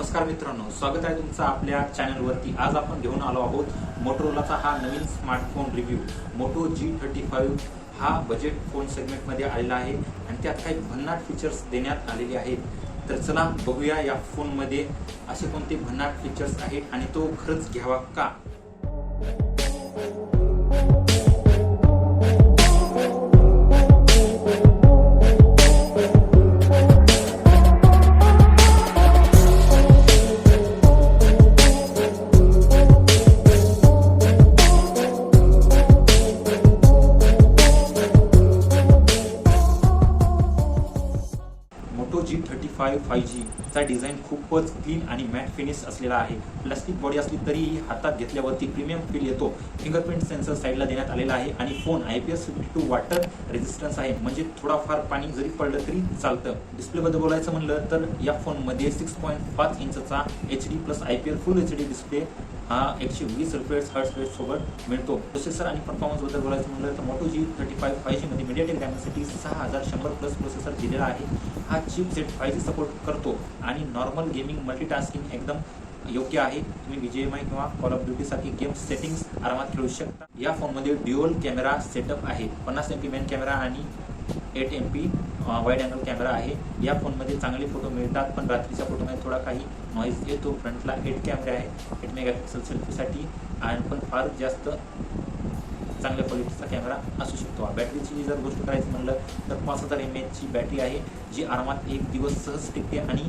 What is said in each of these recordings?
नमस्कार मित्रांनो स्वागत आहे तुमचं आपल्या चॅनलवरती. आज आपण घेऊन आलो आहोत मोटोरोलाचा हा नवीन smartphone review. Moto G thirty five हा बजेट फोन सेगमेंटमध्ये आलेला आहे आणि त्यात काही भन्नाट फीचर्स देण्यात आलेले आहेत. तर चला बघूया या फोनमध्ये असे कोणते भन्नाट फीचर्स आहेत आणि तो खरंच घ्यावा का? जी थर्टी फाईव्ह फाय जीचा डिझाईन खूपच क्लीन आणि मॅट फिनिश असलेला आहे. प्लास्टिक बॉडी असली तरीही हातात घेतल्यावरती प्रीमियम फील येतो. फिंगरप्रिंट सेन्सर साईडला देण्यात आलेला आहे आणि phone I P S fifty two water resistance आहे. म्हणजे थोडाफार पाणी जरी पडलं तरी चालतं. डिस्प्लेबद्दल बोलायचं म्हणलं तर या फोनमध्ये सिक्स पॉईंट पाच इंचचा H D plus I P L full H D display हा एकशे वीस रुपये हर्ट्स रेट सोबत मिळतो. प्रोसेसर आणि परफॉर्मन्सबद्दल बोलायचं म्हणलं तर मोटो जी थर्टी फाईव्ह फायमध्ये मीडियाटेक डायमेन्सिटी सहा हजार शंभर प्लस प्रोसेसर दिलेला आहे. हा chip set five G support करतो आणि नॉर्मल गेमिंग मल्टीटास्किंग एकदम योग्य आहे. तुम्ही बीजीएमआय किंवा कॉल ऑफ ड्युटी सारखी गेम सेटिंग्स आरामात खेळू शकता. या फोनमध्ये ड्युअल कॅमेरा सेटअप आहे. पन्नास एम पी मेन कॅमेरा आणि eight M P wide angle camera आहे. या फोनमध्ये चांगले फोटो मिळतात पण रात्रीच्या फोटोमध्ये थोडा काही नॉईज येतो. फ्रंटला एट कॅमेरे आहे एट मेगापिक्सल सेल्फीसाठी आणि पण फार जास्त चांगल्या क्वालिटीचा कॅमेरा असू शकतो. बॅटरीची जर गोष्ट करायची म्हणलं तर पाच हजार एम एचची बॅटरी आहे जी आरामात एक दिवस सहज टिकते आणि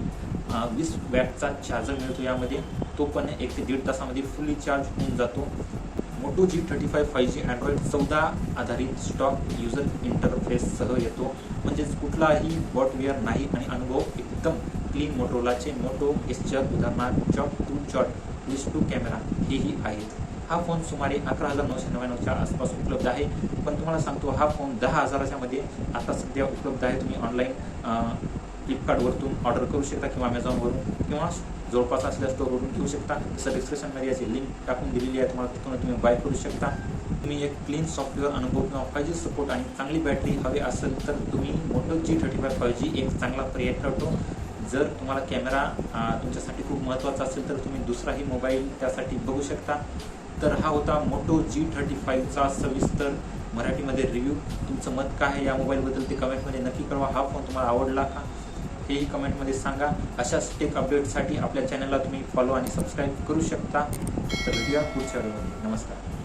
वीस वॅटचा चार्जर मिळतो. यामध्ये तो पण एक ते दीड तासामध्ये फुल्ली चार्ज होऊन जातो. Moto G thirty five five G Android चौदा आधारित स्टॉक युजर इंटरफेससह येतो. म्हणजेच कुठलाही बॉटवेअर नाही आणि अनुभव एकदम क्लीन मोटोलाचे मोटो एसच्या उदाहरणार्थ चॉक टू चॉट लिस्ट टू कॅमेरा हेही आहेत. हा फोन सुमारे अकरा हजार नऊशे नव्याण्णवच्या आसपास उपलब्ध आहे. पण तुम्हाला सांगतो हा फोन दहा हजाराच्या मध्ये आता सध्या उपलब्ध आहे. तुम्ही ऑनलाईन फ्लिपकार्टवरतून ऑर्डर करू शकता किंवा अमेझॉनवरून किंवा जवळपास असल्या स्टोअरवरून घेऊ शकता. जसं डिस्क्रिप्शनमध्ये याची लिंक टाकून दिलेली आहे. तुम्हाला तिथून तुम्ही बाय करू शकता. तुम्ही एक क्लीन सॉफ्टवेअर अनुभव किंवा फाय जी सपोर्ट आणि चांगली बॅटरी हवी असेल तर तुम्ही Moto G thirty five five G एक चांगला पर्याय ठरतो जर तुम्हाला कॅमेरा तुमच्यासाठी खूप महत्त्वाचा असेल तर तुम्ही दुसराही मोबाईल त्यासाठी बघू शकता. तर हा होता मोटो जी थर्टी फाईव्हचा सविस्तर मराठीमध्ये रिव्ह्यू तुमचं मत काय आहे या मोबाईलबद्दल ते कमेंटमध्ये नक्की कळवा. हा फोन तुम्हाला आवडला का? हेही कमेंटमध्ये सांगा. अशाच टेक अपडेटसाठी आपल्या चॅनलला तुम्ही फॉलो आणि सबस्क्राईब करू शकता. तर भेटूया पुढच्या व्हिडिओमध्ये नमस्कार.